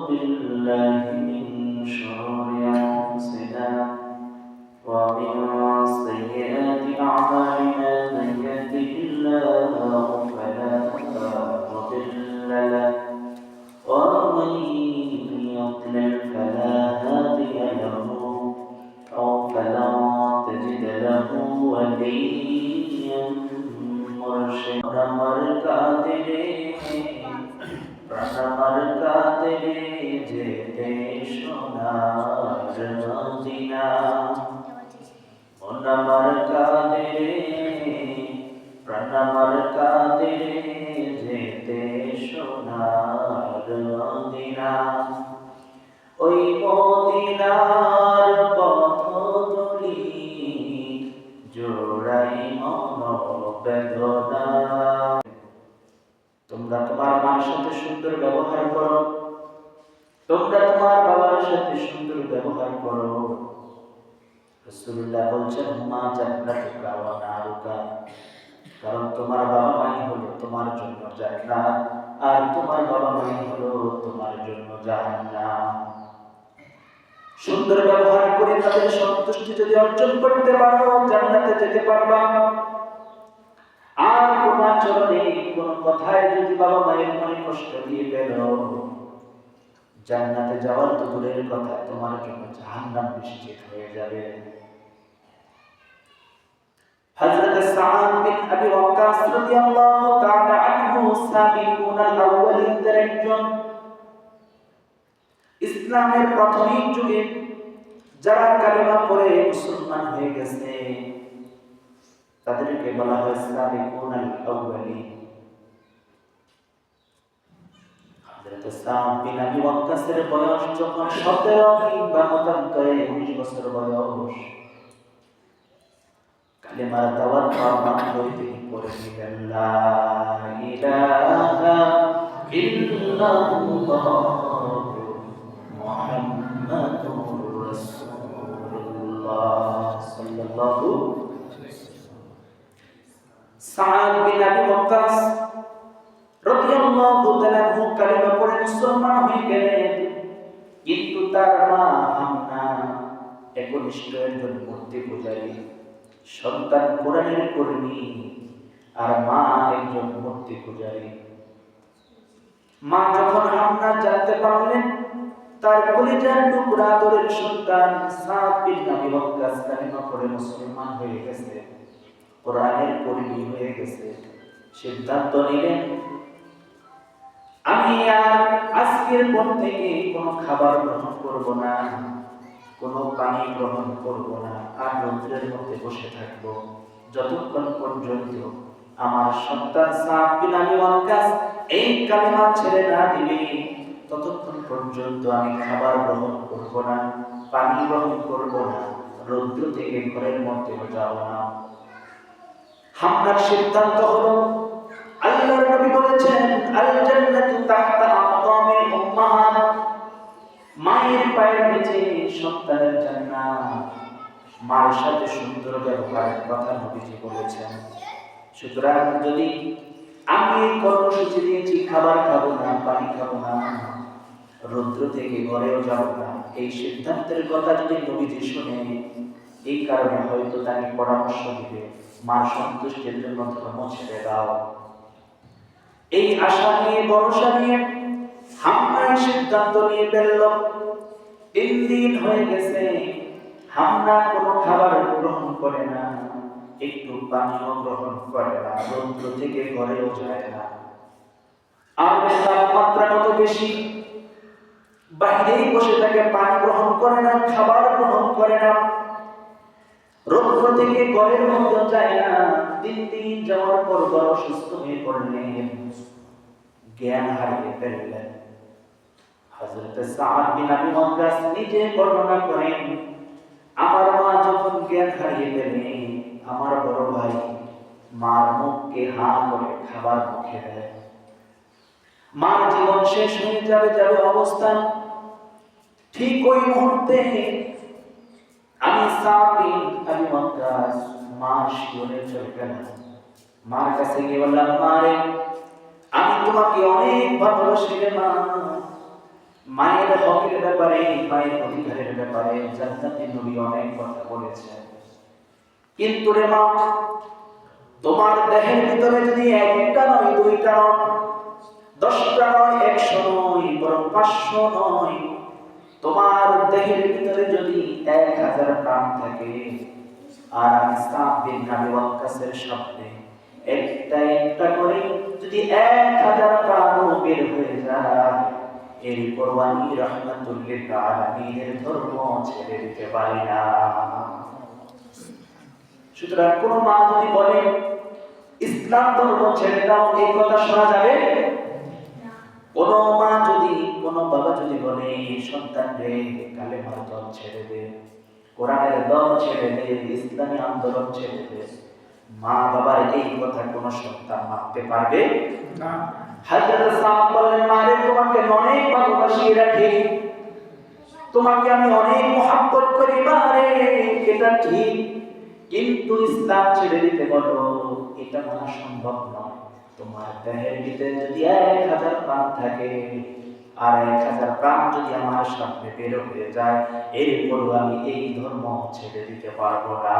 بالله من شر যেতে সোনার মদিনা আমার কাদিরে প্রাণামার কাদিরে যেতে সোনার মদিনা বাবার সাথে সুন্দর ব্যবহার করো। রাসূলুল্লাহ বলছেন হুমা জান্নাতুকা ওয়া নারুকা। কারণ তোমার বাবা মাই হলো তোমার জন্য জান্নাত, আর তোমার বাবা মাই হলো তোমার জন্য জাহান্নাম। সুন্দর ব্যবহার করে তাদের সন্তুষ্টি যদি অর্জন করতে পারো, জান্নাতে যেতে পারবা। আর কোন আচরণে, কোন কথায় যদি বাবা মায়ের মনে কষ্ট দিয়ে পেল জান্নাতে যাওয়ার তো দূরের কথা, তোমার জন্য জাহান্নাম নিশ্চিত হয়ে যাবে। হযরত সাদ বিন আবি ওয়াক্কাস রাদিয়াল্লাহু তাআলা আনহু একজন ইসলামের প্রাথমিক যুগে যারা কালেমা পড়ে মুসলমান হয়ে গেছে, তাদেরকে বলা হয় সাবিকুন আল-আউওয়ালিন হযরত সাদ বিন আবি ওয়াক্কাসের বয়স যখন 17 কিংবা মতান্তরে 19 বছর বয়স, কালেমার দাওয়াত পাওয়া মাত্রই তিনি পড়ে নিলেন লা ইলাহা ইল্লাল্লাহ। কিন্তু তার মা হামনা একনিষ্ঠ একজন মূর্তি পূজারী, সন্তান কোরআনের কর্মী, আর মা একজন মূর্তি পূজারী। মা যখন হামনা জানতে পারলেন, তার কলিজার টুকরা আদরের সন্তান সাদ বিন আবি ওয়াক্কাস মুসলমান হয়ে গেছে, কোরআনের কর্মী হয়ে গেছে। সিদ্ধান্ত নিলেন আমি আর আজকের পর থেকে কোনো খাবার গ্রহণ করব না, কোনো পানি গ্রহণ করব না, আর রৌদ্রের মধ্যে বসে থাকব। যতক্ষণ পর্যন্ত আমার সন্তান এই কালেমা ছেড়ে না দিবে, ততক্ষণ পর্যন্ত আমি খাবার গ্রহণ করব না, পানি গ্রহণ করব না, রৌদ্র থেকে ঘরের মধ্যে যাব না। হামলার সিদ্ধান্ত হলো আল্লাহর নবী বলেছেন আল জান্নাতু তাহতা আকদামিল উম্মাহাত। মায়ের পায়ের নিচে সন্তানের জান্নাত। মার সাথে সুন্দর ব্যবহারের কথা নবীজি বলেছেন। সুতরাং যদি আমি এই কর্মসূচি দিয়েছি, খাবার খাব না, পানি খাব না, রৌদ্র থেকে ঘরেও যাব না, এই সিদ্ধান্তের কথা যদি নবীজি শুনে, এই কারণে হয়তো তাকে পরামর্শ দিবে, মার সন্তুষ্টির জন্য ধর্ম ছেড়ে দাও। এই আশা নিয়ে, ভরসা নিয়ে হামনায় সিদ্ধান্ত নিয়ে ফেলল তিন দিন হয়ে গেছে হামনা কোনো খাবার গ্রহণ করে না। একটু পানীয় গ্রহণ করে না, রৌদ্র থেকে ঘরেও যায় না। আর তাপমাত্রা কত বেশি? বাইরেই বসে থাকে, পানি গ্রহণ করে না, খাবার গ্রহণ করে না। রৌদ্র থেকে ঘরের মধ্যে যায় না। তিন দিন যাওয়ার পর বড় অসুস্থ হয়ে পড়লেন। জ্ঞান হারিয়ে ফেললেন। হযরত সাদ বিন আবি ওয়াক্কাস নিজে বর্ণনা করেন, আমার মা যখন জ্ঞান হারিয়ে ফেলে, আমার বড় ভাই মার মুখকে হা করে খাবার মুখে দেয়। মার জীবন শেষ হয়ে যাবে যাবে অবস্থা। ঠিক ওই মুহূর্তে আমি সাবিন আমি মক্কাস মা শিওরে চলে গেলাম। মার কাছে গিয়ে বললাম মারে তোমাকে অনেক ভালোবাসি রে মা। মায়ের হকের ব্যাপারে, মায়ের অধিকারের ব্যাপারে জান্নাতের নবী অনেক কথা বলেছেন। কিন্তু রে মা, তোমার দেহের ভিতরে যদি একটা নয়, দুইটা নয়, দশটা নয়, একশো নয়, বরং পাঁচশো নয়, তোমার দেহের ভিতরে যদি এক হাজার প্রাণ থাকে, আর আমি সাত বিন নাবি ওয়াক্কাসের সামনে একটা করে যদি এক হাজার বের হয়ে যায় ধর্ম ছেড়ে দিতে না। সুতরাং কোন মা যদি বলে, ইসলাম ধর্ম ছেড়ে দাও, এই কথা শোনা যাবে? কোন মা যদি, কোন বাবা যদি বলে, সন্তান রে কালেমার দল ছেড়ে দে, কোরআনের দল ছেড়ে দে, ইসলামী আন্দোলন ছেড়ে দে। মা বাবার এই কথা কোন সন্তান মানতে পারবে? না। হাজরত সাহাব বললেন মারে তোমাকে অনেক ভালোবাসি রাখি তোমাকে আমি অনেক মহাব্বত করি মারে এটা ঠিক। কিন্তু ইসলাম ছেড়ে দিতে বলো এটা মানা সম্ভব নয়। তোমার দেহের ভিতরে যদি এক হাজার প্রাণ থাকে আর এক হাজার প্রাণ যদি আমার সামনে বের হয়ে যায় এরপরও আমি এই ধর্ম ছেড়ে দিতে পারব না।